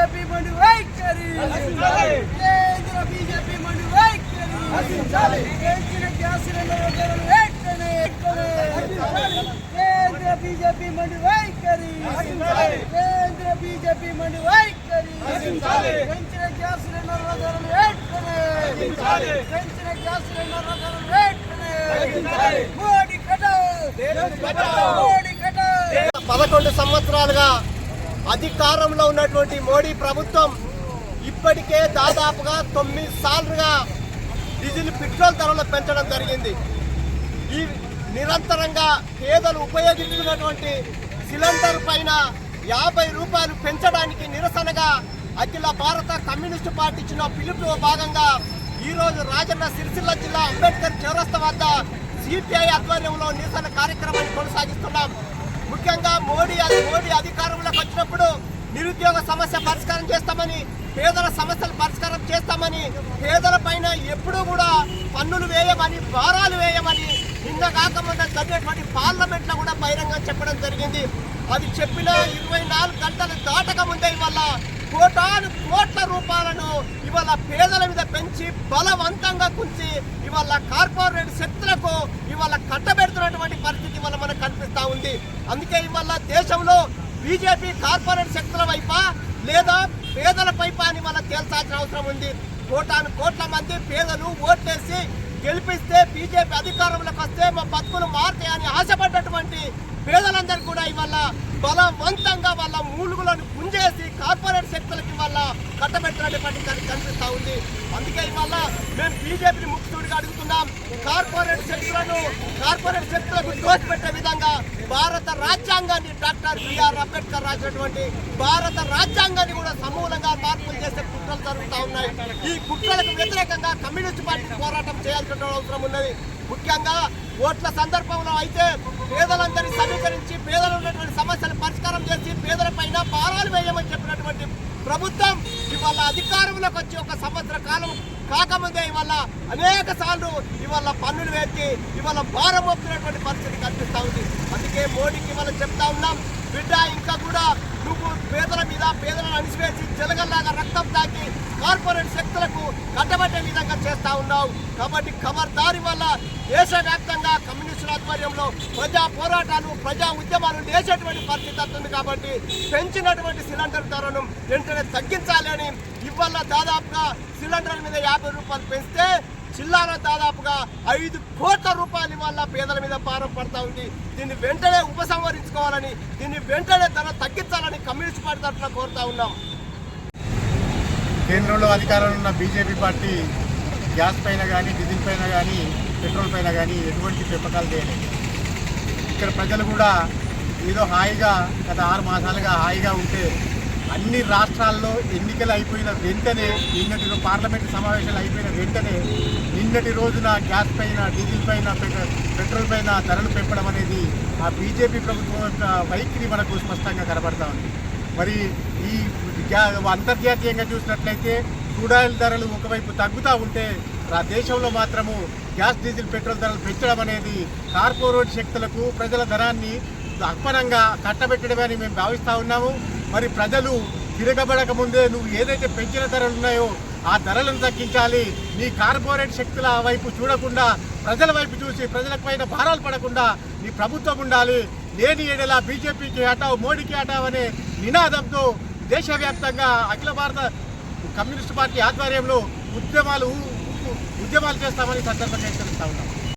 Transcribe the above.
BJP మండి వైఖరి కేంద్ర BJP మండి వైఖరి పెంచిన గ్యాస్ సిలిండర్ వెంటనే కేంద్ర బీజేపీ మండి వైఖరి కేంద్ర బీజేపీ మండి వైఖరి పెంచిన గ్యాస్ సిలిండర్ ధరలు వెంటనే పెంచిన గ్యాస్ సిలిండర్ ధరలు వెంటనే మోడీ కటావ్. మోడీ కటావ్. పదకొండు సంవత్సరాలుగా అధికారంలో ఉన్నటువంటి మోడీ ప్రభుత్వం ఇప్పటికే దాదాపుగా తొమ్మిది సార్లుగా డీజిల్ పెట్రోల్ ధరలు పెంచడం జరిగింది. ఈ నిరంతరంగా పేదలు ఉపయోగించుకున్నటువంటి సిలిండర్ పైన యాభై రూపాయలు పెంచడానికి నిరసనగా అఖిల భారత కమ్యూనిస్టు పార్టీ ఇచ్చిన పిలుపులో భాగంగా ఈ రోజు రాజన్న సిరిసిల్ల జిల్లా అంబేద్కర్ చౌరస్త వద్ద సిపిఐ ఆధ్వర్యంలో నిరసన కార్యక్రమాన్ని కొనసాగిస్తున్నాం. ముఖ్యంగా మోడీ మోడీ అధికారులు వచ్చినప్పుడు నిరుద్యోగ సమస్య పరిష్కారం చేస్తామని పేదల సమస్యలు పరిష్కారం చేస్తామని పేదల పైన ఎప్పుడూ కూడా పన్నులు వేయమని భారాలు వేయమని నిన్న కాకముందు జరిగినటువంటి పార్లమెంట్లో కూడా బహిరంగంగా చెప్పడం జరిగింది. అది చెప్పిన ఇరవై నాలుగు గంటలు దాటక ముందే ఇవాళ కోటాను కోట్ల రూపాయలను ఇవాళ పేదల మీద పెంచి బలవంతంగా కుంచి ఇవాళ కార్పొరేట్ శక్తులకు ఇవాళ కట్టబెడుతున్నటువంటి పరిస్థితి ఇవాళ మనకు కనిపిస్తూ ఉంది. అందుకే ఇవాళ దేశంలో బీజేపీ కార్పొరేట్ శక్తుల వైపా లేదా పేదల వైపా అని మనం తేల్చాల్సిన అవసరం ఉంది. కోటాను కోట్ల మంది పేదలు ఓట్లేసి గెలిపిస్తే బీజేపీ అధికారంలోకి వస్తే మా బతుకులు మారుతాయని ఆశపడ్డటువంటి పేదలందరూ కూడా ఇవాళ బలవంతంగా వాళ్ళ మూలుగులను గుంజేసి కట్టబెట్టినటువంటి దానికి కనిపిస్తా ఉంది. అందుకే ఇవాళ మేము బీజేపీని ముఖ్యుడిగా అడుగుతున్నాం. కార్పొరేట్ శక్తులను కార్పొరేట్ శక్తులకు దోచిపెట్టే విధంగా భారత రాజ్యాంగాన్ని డాక్టర్ బిఆర్ అంబేద్కర్ రాసినటువంటి భారత రాజ్యాంగాన్ని కూడా సమూలంగా మార్పులు చేసే కుట్రలు జరుగుతూ ఉన్నాయి. ఈ కుట్రలకు వ్యతిరేకంగా కమ్యూనిస్ట్ పార్టీ పోరాటం చేయాల్సిన అవసరం ఉన్నది. ముఖ్యంగా ఓట్ల సందర్భంలో అయితే పేదలందరినీ సమీకరించి పేదలు ఉన్నటువంటి సమస్యలు పరిష్కారం చేసి పేదల పైన భారాలు వేయమని ప్రభుత్వం ఇవాళ అధికారంలోకి వచ్చి ఒక సంవత్సర కాలం కాకముందే ఇవాళ అనేక సార్లు ఇవాళ పన్నులు వేసి ఇవాళ భారం మోపుతున్నటువంటి పరిస్థితి కనిపిస్తూ ఉంది. అందుకే మోడీకి ఇవాళ చెప్తా ఉన్నాం బిడ్డ ఇంకా కూడా మీద పేదలను అణిచివేసి జలగల్లాగా రక్తం తాకి కార్పొరేట్ శక్తులకు కట్టబట్టే విధంగా చేస్తా ఉన్నావు. కాబట్టి ఖబర్దారి వల్ల దేశవ్యాప్తంగా కమ్యూనిస్టుల ఆధ్వర్యంలో ప్రజా పోరాటాలు ప్రజా ఉద్యమాలు లేచేటువంటి పరిస్థితి వస్తుంది కాబట్టి పెంచినటువంటి సిలిండర్ ధరను వెంటనే తగ్గించాలి అని ఇవాళ దాదాపుగా సిలిండర్ మీద యాభై రూపాయలు పెంచితే జిల్లాలో దాదాపుగా ఐదు కోట్ల రూపాయల వల్ల పేదల మీద భారం పడతా ఉంది. దీన్ని వెంటనే ఉపసంహరించుకోవాలని దీన్ని వెంటనే ధర తగ్గించాలని కమ్యూనిస్ట్ పార్టీ తరఫున కోరుతా ఉన్నాం. కేంద్రంలో అధికారంలో ఉన్న బీజేపీ పార్టీ గ్యాస్ పైన కానీ డీజిల్ పైన కానీ పెట్రోల్ పైన కానీ ఎటువంటి పెంపకాలు చేయలేదు. ఇక్కడ ప్రజలు కూడా ఏదో హాయిగా గత ఆరు మాసాలుగా హాయిగా ఉంటే అన్ని రాష్ట్రాల్లో ఎన్నికలు అయిపోయిన వెంటనే నిన్నటి రోజు పార్లమెంటు సమావేశాలు అయిపోయిన వెంటనే నిన్నటి రోజున గ్యాస్ పైన డీజిల్ పైన పెట్రో- పెట్రోల్ పైన ధరలు పెంపడం అనేది ఆ బీజేపీ ప్రభుత్వం యొక్క వైఖరి మనకు స్పష్టంగా కనబడతా ఉంది. మరి ఈ గ్యా అంతర్జాతీయంగా చూసినట్లయితే కూడాయిల ధరలు ఒకవైపు తగ్గుతూ ఉంటే ఆ దేశంలో మాత్రము గ్యాస్ డీజిల్ పెట్రోల్ ధరలు పెంచడం అనేది కార్పొరేట్ శక్తులకు ప్రజల ధనాన్ని అర్పణంగా కట్టబెట్టడమని మేము భావిస్తూ ఉన్నాము. మరి ప్రజలు తిరగబడక ముందే నువ్వు ఏదైతే పెంచిన ధరలు ఉన్నాయో ఆ ధరలను తగ్గించాలి. నీ కార్పొరేట్ శక్తుల వైపు చూడకుండా ప్రజల వైపు చూసి ప్రజల పైన భారాలు పడకుండా నీ ప్రభుత్వం ఉండాలి. లేని ఏడేలా బీజేపీకి హటావ్ మోడీకి హటావ్ అనే నినాదంతో దేశవ్యాప్తంగా అఖిల భారత కమ్యూనిస్ట్ పార్టీ ఆధ్వర్యంలో ఉద్యమాలు ఉద్యమాలు చేస్తామని సందర్భంగా హెచ్చరిస్తా ఉన్నాం.